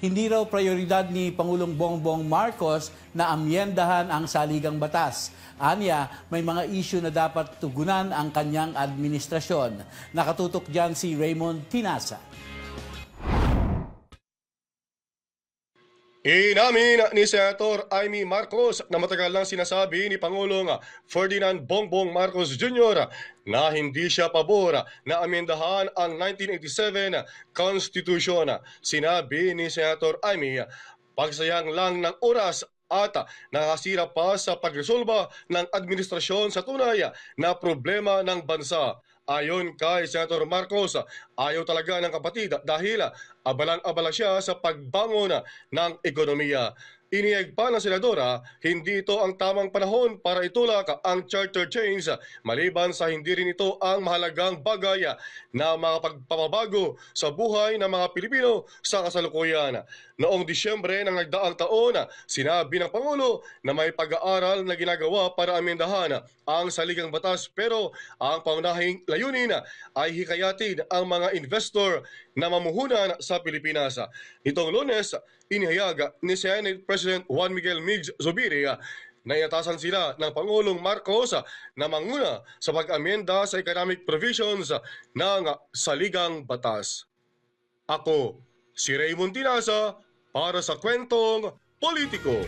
hindi raw prioridad ni Pangulong Bongbong Marcos na amyendahan ang saligang batas. Anya, may mga issue na dapat tugunan ang kanyang administrasyon. Nakatutok dyan si Raymond Tinasa. Inamin ni Senator Amy Marcos na matagal lang sinasabi ni Pangulong Ferdinand Bongbong Marcos Jr. na hindi siya pabor na amendahan ang 1987 Constitution. Sinabi ni Senator Amy, pagsayang lang ng oras at nakasira pa sa pagresolba ng administrasyon sa tunay na problema ng bansa. Ayon kay Senator Marcos, ayaw talaga ng kapatid dahil abalang-abala siya sa pagbangon ng ekonomiya. Iniyag pa ng senadora, hindi ito ang tamang panahon para itulak ang charter change maliban sa hindi rin ito ang mahalagang bagay na mga pagpapabago sa buhay ng mga Pilipino sa kasalukuyan. Noong Disyembre ng nagdaang taon, sinabi ng Pangulo na may pag-aaral na ginagawa para amendahan ang saligang batas pero ang pangunahing layunin ay hikayatin ang mga investor na mamuhunan sa Pilipinas. Nitong lunes, inihayag ni Senate President Juan Miguel Migs Zubiri na iatasan sila ng Pangulong Marcos na manguna sa pag-amenda sa economic provisions ng saligang batas. Ako, si Raymond Tinasa para sa kwentong politiko.